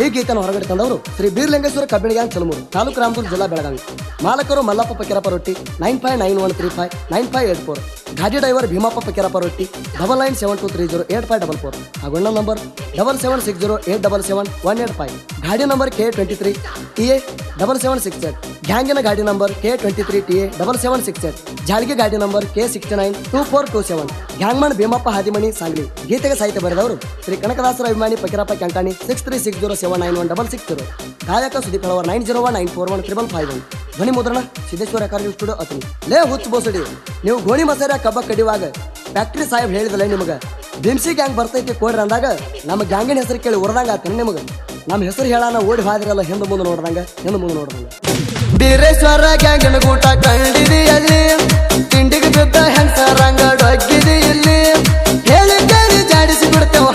ಈ ಗೀತನ ಹೊರಗಡೆ ತಂದವರು ಶ್ರೀ ಬೀರ್ಲಿಂಗೇಶ್ವರ ಕಬ್ಬಿಣಿಗಾನ್ ಚಲಮೂರು ತಾಲೂಕು ರಾಮದುರ್ಗ ಜಿಲ್ಲಾ Belagavi. ಮಾಲಕರು Mallappa Pakkirappa Rotti nine five nine one three five nine five eight four ಗಾಡಿ driver Bhimappa Pakkirappa Rotti double nine seven two three zero eight five double four ಹಾಗೂ ಇನ್ನೊಂದು number double seven six zero eight double seven one eight five ಗಾಡಿ number K twenty three T A double seven six eight ಗ್ಯಾಂಗಿನ ಗಾಡಿ number K twenty three T A double seven six eight ಜಾಲಿಗೆ ಗಾಡಿ number K sixty nine two four two seven gangman Bhimappa Hadimani Sangli. ಗೀತೆಗೆ ಸಾಹಿತ್ಯ ಬರೆದವರು ಶ್ರೀ ಕನಕದಾಸರ ಅಭಿಮಾನಿ Pakirappa Kantani six three six zero seven nine one double six zero ಗಾಯಕ Sudeep Halavar nine zero one nine four one triple five one ಧ್ವನಿ ಮುದ್ರಣ ಸಿದ್ದೇಶ್ವರ ಕಾರ್ಯ studio Athani ಲೇ ಹುಚ್ಚು ಬೋಸಡಿ ನೀವು ಗೋಣಿ ಮಸಾರ ಕಬ್ಬ ಕಡಿಯುವಾಗ ಫ್ಯಾಕ್ಟ್ರಿ ಸಾಹೇಬ್ ಹೇಳಿದಲ್ಲ ನಿಮಗೆ ಬಿಮ್ಸಿ ಗ್ಯಾಂಗ್ ಬರ್ತೈತಿ ಕೊಡ್ರಿ ಅಂದಾಗ ನಮ್ಮ ಗ್ಯಾಂಗಿನ ಹೆಸರು ಕೇಳಿ ಹೊರದಂಗ ಆತನ ನಿಮಗೆ ನಮ್ಮ ಹೆಸರು ಹೇಳಾನ ಓಡಿ ಹಾದಿರಲ್ಲ ಹಿಂದೆ ಮುಂದೆ ನೋಡ್ದಂಗ ಹಿಂದೆ ಮುಂದೆ ನೋಡ್ದಂಗ ಬೀರೇಶ್ವರ ಗ್ಯಾಂಗಿನ ಗೂಟ ಕಂಡಿದೆಯಲ್ಲಿ ತಿಂಡಿಗೆ ಬಿದ್ದ ಹೆಂಗಸರಂಗ ಇಲ್ಲಿ ಹೇಳಿ ಕೇಳಿ ಜಾಡಿಸಿ ಬಿಡ್ತೇವೆ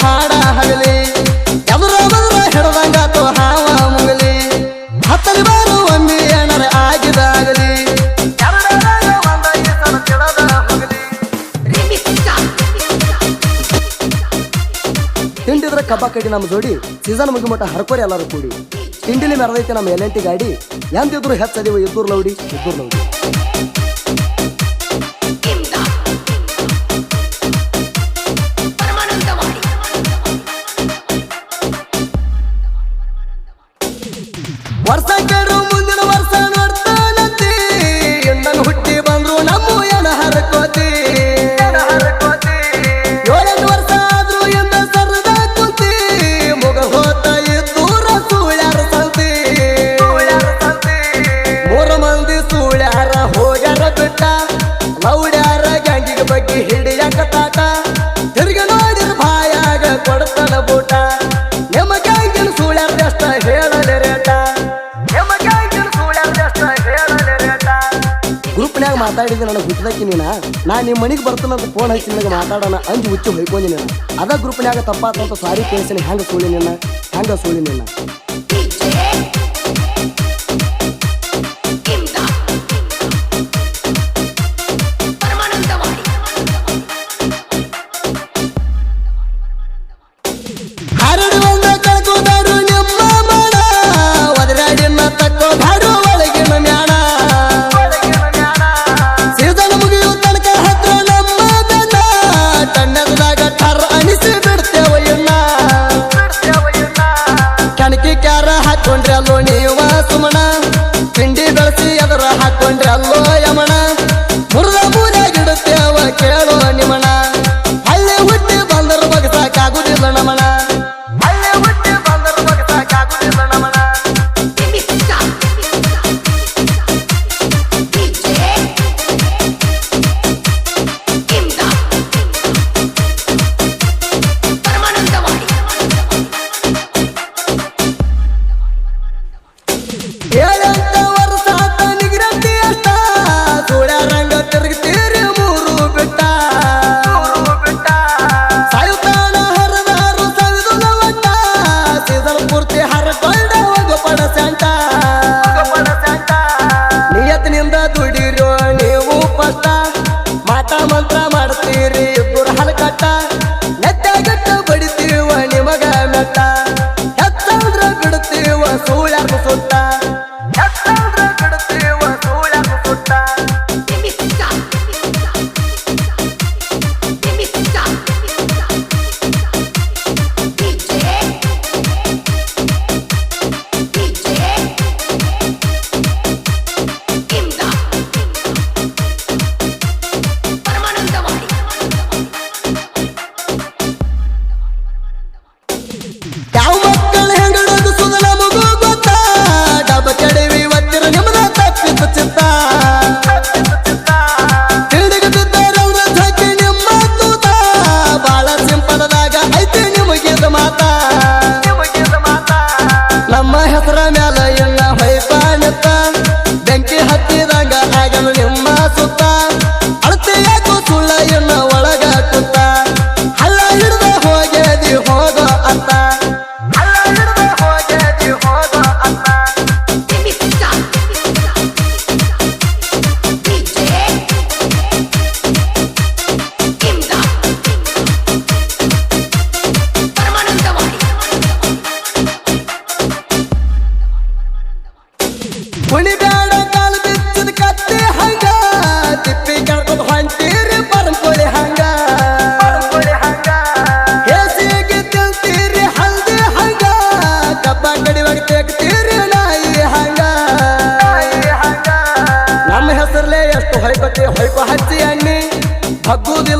ಕಬ್ಬ ಕಡ್ಡಿ ನಮ್ಮ ಜೋಡಿ ಸೀಸನ್ ಮುಗಿಮಟ ಹರ್ಕೋರಿ ಎಲ್ಲರೂ ಕೂಡಿ. ತಿಂಡಿಲಿ ಮೆರೆದೈತೆ ನಮ್ಮ ಎಲ್ ಟಿ ಗಾಡಿ. ಎಂತಿದ್ರು ಹೆಚ್ಚದಿವ ಇದ್ದೂರ್ ಲೌಡಿ ಇದ್ದೂರ್ ಲೌಡಿ. ಮಾತಾಡಿದ ನನಗೆ ಹುಟ್ಟದಕ್ಕೆ ನೀನ? ನಾ ನಿಮ್ಮ ಮನೆಗೆ ಬರ್ತಾನಂತ ಫೋನ್ ಹಚ್ಚಿ ನನಗೆ ಮಾತಾಡೋಣ ಅಂಜು ಹುಚ್ಚು ಹೊಯ್ಕೊಂಡಿ ನೀನು. ಅದ ಗ್ರೂಪ್ನ್ಯಾಗ ತಪ್ಪಾತಂತ ಸಾರಿ ಕೇಳಿಸಿನ. ಹ್ಯಾಂಗ ಸುಳಿ ನಿನ್ನ ಹ್ಯಾಂಗ ಸುಳಿ ನಿನ್ನ ಹಕ್ಕುದಿಲ್ಲ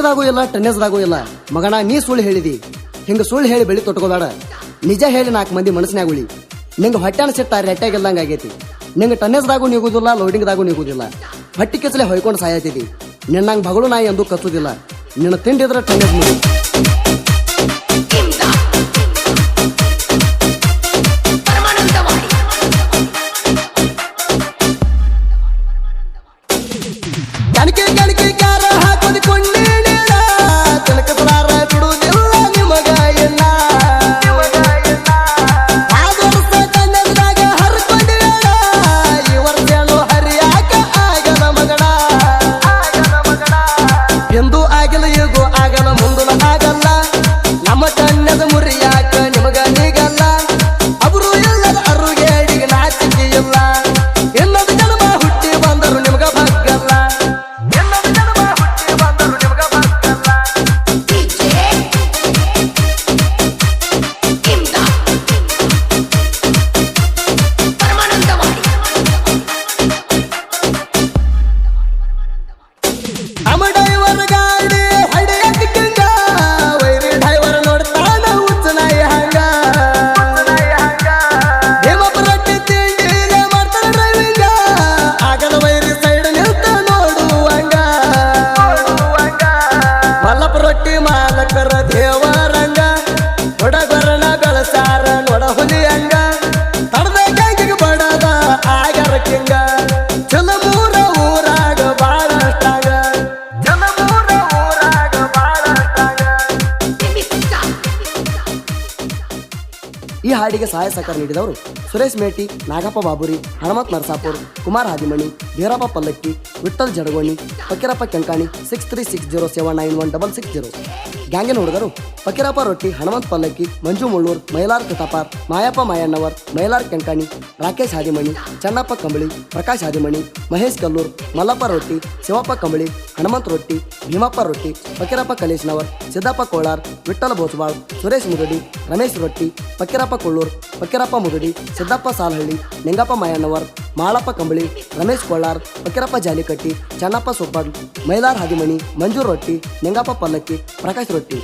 ಬೌಲಿಂಗ್ದಾಗೂ ಇಲ್ಲ ಟೆನ್ನಿಸ್ದಾಗೂ ಇಲ್ಲ. ಮಗನ, ನೀ ಸುಳ್ಳು ಹೇಳಿದಿ. ಹಿಂಗ ಸುಳ್ಳು ಹೇಳಿ ಬೆಳಿ ತೊಟ್ಕೋದಾಡ ನಿಜ ಹೇಳಿ ನಾಲ್ಕು ಮಂದಿ ಮನಸ್ಸಿನಾಗ ಉಳಿ. ನಿಂಗೆ ಹೊಟ್ಟೆನ ಸಿಟ್ಟ ರೆಟ್ಟಾಗಿಲ್ಲಂಗೆ ಆಗೈತಿ. ನಿಂಗೆ ಟೆನ್ನಿಸ್ದಾಗೂ ನಿಗುದಿಲ್ಲ ಲೋಡಿಂಗ್ದಾಗೂ ನೀಗುದಿಲ್ಲ. ಹೊಟ್ಟಿ ಕೆಸಲೆ ಹೊಯ್ಕೊಂಡು ಸಾಯತಿದಿ. ನಿನ್ನಂಗೆ ಬಗಳು ನಾಯಿ ಎಂದು ಕತ್ತುದಿಲ್ಲ ನಿನ್ನ ತಿಂಡಿದ್ರೆ ಟೆನ್ನಿಸ್ ಮುಗಿ ಹಾಡಿಗೆ ಸಹಾಯ ಸಹಕಾರ ನೀಡಿದವರು ಸುರೇಶ್ ಮೇಟಿ, Nagappa ಬಾಬುರಿ, Hanumanth Narasapur, Kumar Hadimani, Bhirappa Pallakki Vithal Jadagoni, Fakirappa Kenkani six three six zero seven nine one double six zero ಗ್ಯಾಂಗಿನ ಹುಡುಗರು ಫಕೀರಪ್ಪ ರೊಟ್ಟಿ, ಹನುಮಂತ್ ಪಲ್ಲಕ್ಕಿ, ಮಂಜು ಮುಳ್ಳೂರ್, ಮೈಲಾರ್ ಕಥಾಪಾರ್ ಮಾಯಪ್ಪ ಮಾಯಣ್ಣವರ್, ಮೈಲಾರ್ ಕೆಂಕಾಣಿ, ರಾಕೇಶ್ ಹಾದಿಮಣಿ, ಚನ್ನಪ್ಪ ಕಂಬಳಿ, ಪ್ರಕಾಶ್ ಹಾದಿಮಣಿ, ಮಹೇಶ್ ಕಲ್ಲೂರ್, ಮಲ್ಲಪ್ಪ ರೊಟ್ಟಿ, ಶಿವಪ್ಪ ಕಂಬಳಿ, ಹನುಮಂತ್ ರೊಟ್ಟಿ, ಭೀಮಪ್ಪ ರೊಟ್ಟಿ, ಫಕೀರಪ್ಪ ಕಲೇಶ್ನವರ್, ಸಿದ್ದಪ್ಪ ಕೋಳಾರ್, ವಿಠ್ಠಲ ಬೋಸ್ವಾಳ್ ಸುರೇಶ್ ಮುದಡಿ, ರಮೇಶ್ ರೊಟ್ಟಿ, ಫಕೀರಪ್ಪ ಕೊಳ್ಳೂರ್ ಫಕೀರಪ್ಪ ಮುದುಡಿ, ಸಿದ್ದಪ್ಪ ಸಾಲಹಳ್ಳಿ ನಿಂಗಪ್ಪ ಮಾಯಣ್ಣವರ್ ಮಾಳಪ್ಪ ಕಂಬಳಿ, ರಮೇಶ್ ಕೊಳ್ಳಾರ್ ಫಕೀರಪ್ಪ ಜಾಲಿಕಟ್ಟಿ, ಚನ್ನಪ್ಪ ಸೊಪ್ಪಡ್ ಮೈಲಾರ್ ಹಾದಿಮಣಿ, ಮಂಜೂರ್ ರೊಟ್ಟಿ, ನಿಂಗಪ್ಪ ಪಲ್ಲಕ್ಕಿ, ಪ್ರಕಾಶ್ ರೊಟ್ಟಿ.